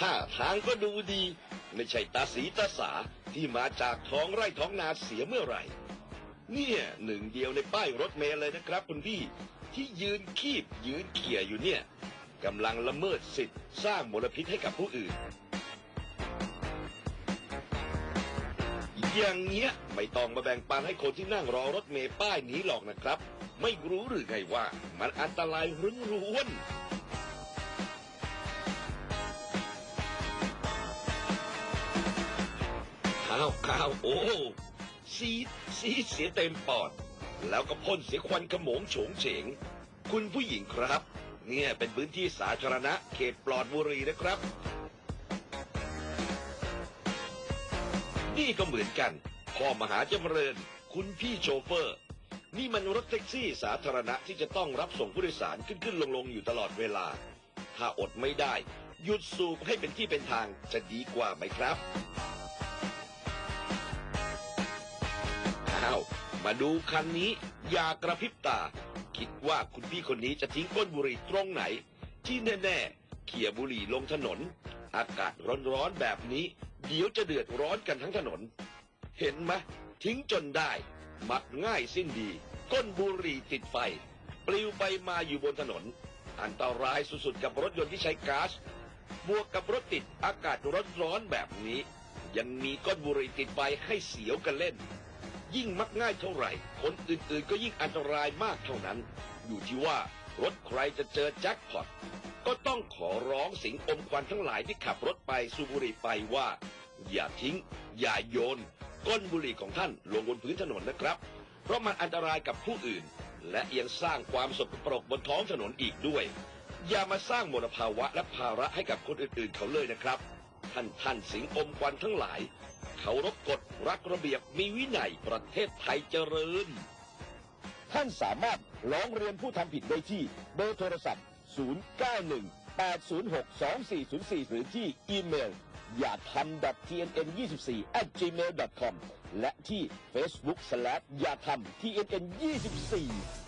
ทางก็ดูดี ไม่ใช่ตาสีตาสาที่มาจากท้องไร่ท้องนาเสียเมื่อไหร่ เนี่ยหนึ่งเดียวในป้ายรถเมล์เลยนะครับคุณพี่ ที่ยืนคีบยืนเขี่ยอยู่เนี่ยกำลังละเมิดสิทธิ์สร้างมลพิษให้กับผู้อื่น อย่างเงี้ยไม่ต้องมาแบ่งปันให้คนที่นั่งรอรถเมล์ป้ายนี้หรอกนะครับ ไม่รู้หรือไงว่ามันอันตรายรุนรวน ข้าวข้าวโอ้ซีซีเสียเต็มปอด แล้วก็พ่นเสียควันขโมงโฉงเฉง คุณผู้หญิงครับ เนี่ยเป็นพื้นที่สาธารณะเขตปลอดบุรีนะครับ นี่ก็เหมือนกัน พ่อมหาจำเริญ คุณพี่โชเฟอร์ นี่มันรถแท็กซี่สาธารณะที่จะต้องรับส่งผู้โดยสารขึ้นขึ้นลงลงอยู่ตลอดเวลา ถ้าอดไม่ได้ หยุดสูบให้เป็นที่เป็นทางจะดีกว่าไหมครับ มาดูคันนี้ อย่ากระพริบตา คิดว่าคุณพี่คนนี้จะทิ้งก้นบุหรี่ตรงไหน ที่แน่ๆเขี่ยบุหรี่ลงถนน อากาศร้อนๆแบบนี้ เดี๋ยวจะเดือดร้อนกันทั้งถนน เห็นไหมทิ้งจนได้ มักง่ายสิ้นดี ก้นบุหรี่ติดไฟ ปลิวไปมาอยู่บนถนน อันตรายสุดๆกับรถยนต์ที่ใช้ก๊าซบวกกับรถติดอากาศร้อนๆแบบนี้ ยังมีก้นบุหรี่ติดไฟให้เสียวกันเล่น ยิ่งมักง่ายเท่าไหร่ คนอื่นๆก็ยิ่งอันตรายมากเท่านั้น อยู่ที่ว่ารถใครจะเจอแจ็คพอตก็ต้องขอร้องสิงอมควันทั้งหลายที่ขับรถไปสูบุรีไปว่า อย่าทิ้ง อย่าโยน ก้นบุหรี่ของท่านลงบนพื้นถนนนะครับ เพราะมันอันตรายกับผู้อื่น และยังสร้างความสกปรกบนท้องถนนอีกด้วย อย่ามาสร้างมลภาวะและภาระให้กับคนอื่นๆเขาเลยนะครับ ท่านท่านสิงอมควันทั้งหลายเคารพกฎรักระเบียบมีวินัยประเทศไทยเจริญ ท่านสามารถร้องเรียนผู้ทำผิดได้ที่เบอร์โทรศัพท์ 091-806-2404 หรือที่อีเมลอย่าทำ tnn24 at gmail com และที่ facebook slash อย่าทำ tnn24